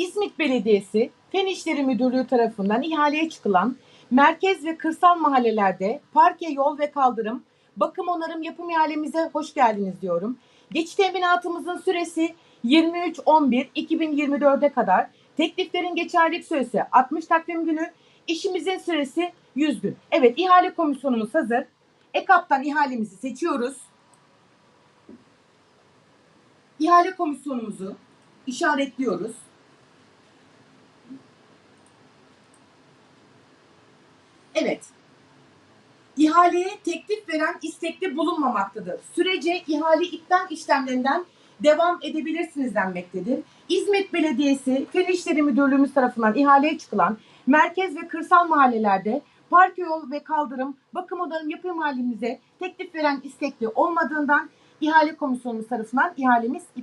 İzmit Belediyesi Fen İşleri Müdürlüğü tarafından ihaleye çıkılan merkez ve kırsal mahallelerde parke, yol ve kaldırım, bakım onarım yapım ihalemize hoş geldiniz diyorum. Geçiş teminatımızın süresi 23.11.2024'e kadar, tekliflerin geçerlilik süresi 60 takvim günü, işimizin süresi 100 gün. Evet ihale komisyonumuz hazır. EKAP'tan ihalemizi seçiyoruz. İhale komisyonumuzu işaretliyoruz. Evet. İhaleye teklif veren istekli bulunmamaktadır. Sürece ihale iptal işlemlerinden devam edebilirsiniz denmektedir. İzmit Belediyesi Fen İşleri Müdürlüğümüz tarafından ihaleye çıkılan merkez ve kırsal mahallelerde park yol ve kaldırım, bakım onarım yapım halimize teklif veren istekli olmadığından ihale komisyonumuz tarafından ihalemiz